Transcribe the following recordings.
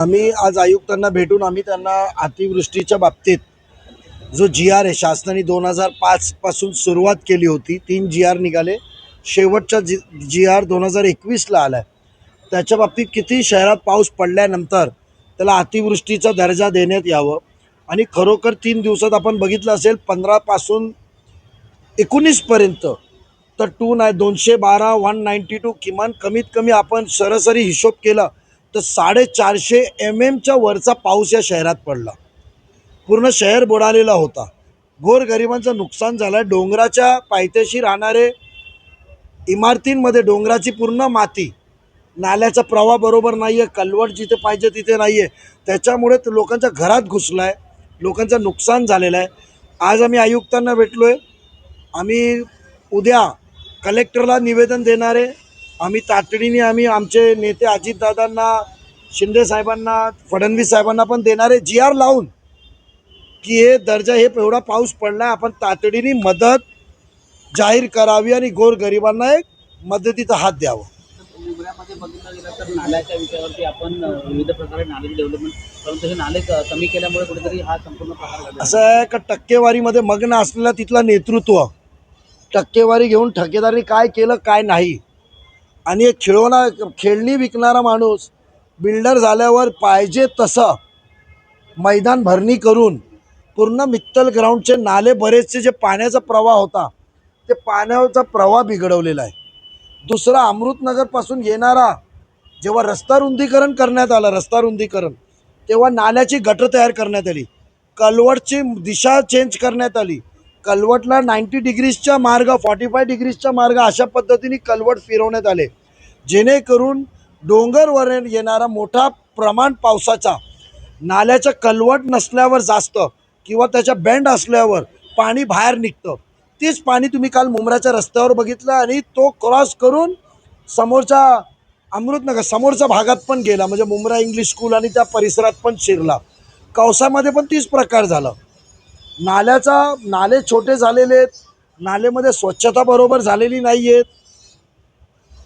आम्ही आज आयुक्तांना भेटून आम्ही त्यांना अतिवृष्टीच्या बाबतीत जो जी आर आहे शासनाने दोन हजार पाचपासून सुरुवात केली होती तीन जी आर निघाले. शेवटचा जी जी आर दोन हजार एकवीसला आला आहे त्याच्या बाबतीत किती शहरात पाऊस पडल्यानंतर त्याला अतिवृष्टीचा दर्जा देण्यात यावं. आणि खरोखर तीन दिवसात आपण बघितलं असेल पंधरापासून एकोणीसपर्यंत तर टू नाय दोनशे बारा वन नाईंटी टू किमान कमीत कमी आपण सरासरी हिशोब केला तर साडेचारशे एम एमच्या वरचा पाऊस या शहरात पडला. पूर्ण शहर बुडालेला होता. गोरगरिबांचं नुकसान झालं. डोंगराच्या पायथ्याशी राहणारे इमारतींमध्ये डोंगराची पूर्ण माती नाल्याचा प्रवाह बरोबर नाही आहे कलवट जिथे पाहिजे तिथे नाही आहे त्याच्यामुळे लोकांच्या घरात घुसला आहे लोकांचं नुकसान झालेलं आहे आज आम्ही आयुक्तांना भेटलो आहे आम्ही उद्या कलेक्टरला निवेदन देणार आहे आम्ही तातडीने आम्ही आमचे नेते अजितदादांना शिंदे साहेबांना फडणवीस साहेबांना पण देणार जी आर लावून. की हे दर्जा हे एवढा पाऊस पडला आपण तातडीने मदत जाहीर करावी आणि गोरगरिबांना एक मदतीचा हात द्यावा. मुंबईमध्ये बघितलं गेलं तर नाल्याच्या विषयावरती आपण अ, विविध प्रकारे नाल्याची डेव्हलपमेंट परंतु हे नाले क- कमी केल्यामुळे कुठेतरी हा संपूर्ण प्रकार घडला. असं आहे का टक्केवारीमध्ये मग्न असलेला तिथला नेतृत्व? टक्केवारी घेऊन ठेकेदारांनी काय केलं काय नाही? आणि एक खेळवणा खेळणी विकणारा माणूस बिल्डर झाल्यावर पाहिजे तसं मैदान भरणी करून पूर्ण मित्तल ग्राउंडचे नाले बरेचसे जे पाण्याचा प्रवाह होता ते पाण्याचा प्रवाह बिघडवलेला आहे. दुसरा अमृतनगरपासून येणारा जेव्हा रस्ता रुंदीकरण करण्यात आलं रस्ता रुंदीकरण तेव्हा नाल्याची गटर तयार करण्यात आली. कलवटची दिशा चेंज करण्यात आली. कलवटला नाईंटी डिग्रीजचा मार्ग फॉर्टी फाय डिग्रीजचा मार्ग अशा पद्धतीने कलवट फिरवण्यात आले. जेणेकरून डोंगरवर येणारा मोठा प्रमाण पावसाचा नाल्याचं कलवट नसल्यावर जास्त किंवा त्याच्या बँड असल्यावर पाणी बाहेर निघतं. तेच पाणी तुम्ही काल मुंबराच्या रस्त्यावर बघितलं आणि तो क्रॉस करून समोरच्या अमृतनगर समोरच्या भागात पण गेला. म्हणजे मुंब्रा इंग्लिश स्कूल आणि त्या परिसरात पण शिरला. कवसामध्ये पण तीच प्रकार झाला. नाल्याचा नाले छोटे झालेले आहेत. नालेमध्ये स्वच्छता बरोबर झालेली नाही आहेत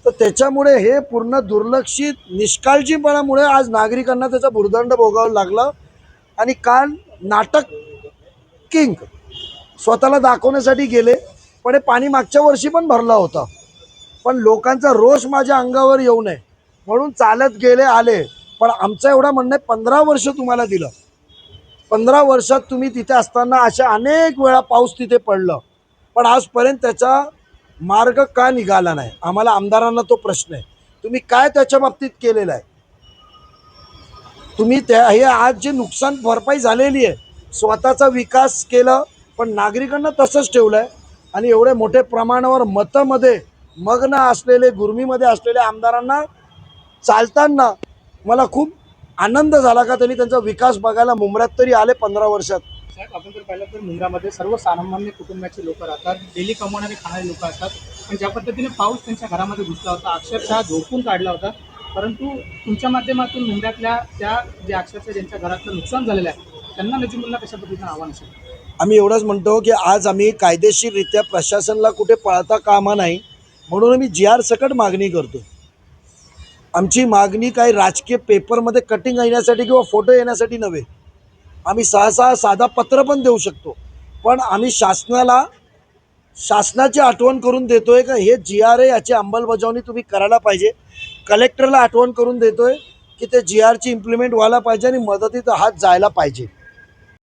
तर त्याच्यामुळे हे पूर्ण दुर्लक्षित निष्काळजीपणामुळे आज नागरिकांना त्याचा भुर्दंड भोगावा लागला. आणि काल नाटक किंग स्वतःला दाखवण्यासाठी गेले पण हे पाणी मागच्या वर्षी पण भरला होता. पण लोकांचा रोष माझ्या अंगावर येऊ नये म्हणून चालत गेले आले. पण आमचं एवढं म्हणणं आहे पंधरा वर्ष तुम्हाला दिलं. पंधरा वर्षात तुम्ही तिथे असताना अशा अनेक वेळा पाऊस तिथे पडलं. पण आजपर्यंत त्याचा मार्ग का निघाला नाही? आम्हाला आमदारांना तो प्रश्न आहे. तुम्ही काय त्याच्या बाबतीत केलेलं आहे? तुम्ही त्या हे आज जे नुकसान भरपाई झालेली आहे स्वतःचा विकास केला पण नागरिकांना तसंच ठेवलं आहे आणि एवढे मोठ्या प्रमाणावर मतामध्ये मग्न असलेले गुरमीमध्ये असलेल्या आमदारांना चालताना मला खूप आनंद झाला का त्यांनी त्यांचा विकास बघायला मुंबऱ्यात तरी आले पंधरा वर्षात? साहेब आपण जर पाहिलं तर मुंब्रामध्ये सर्व सामान्य कुटुंबाचे लोक राहतात डेली कमवणारे खाणारे लोक असतात. पण ज्या पद्धतीने पाऊस त्यांच्या घरामध्ये घुसला होता अक्षरशः झोपून काढला होता. परंतु तुमच्या माध्यमातून मुंब्र्यातल्या त्या जे अक्षरशः ज्यांच्या घरातलं नुकसान झालेलं आहे त्यांना नजीमुल्ला कशा पद्धतीनं आव्हान असेल? आम्ही एवढंच म्हणतो की आज आम्ही कायदेशीररित्या प्रशासनाला कुठे पळता कामा नाही म्हणून आम्ही जी आर सकट मागणी करतो. आमची मागणी काही राजकीय पेपरमध्ये कटिंग येण्यासाठी किंवा फोटो येण्यासाठी नव्हे. आम्ही सहसा साधा पत्र पण देऊ शकतो. पण आम्ही शासनाला शासनाची आठवण करून देतोय का? हे जी आर ए याची अंमलबजावणी तुम्ही करायला पाहिजे. कलेक्टरला आठवण करून देतोय की ते जी आरची इम्प्लिमेंट व्हायला पाहिजे आणि मदतीचा हात जायला पाहिजे.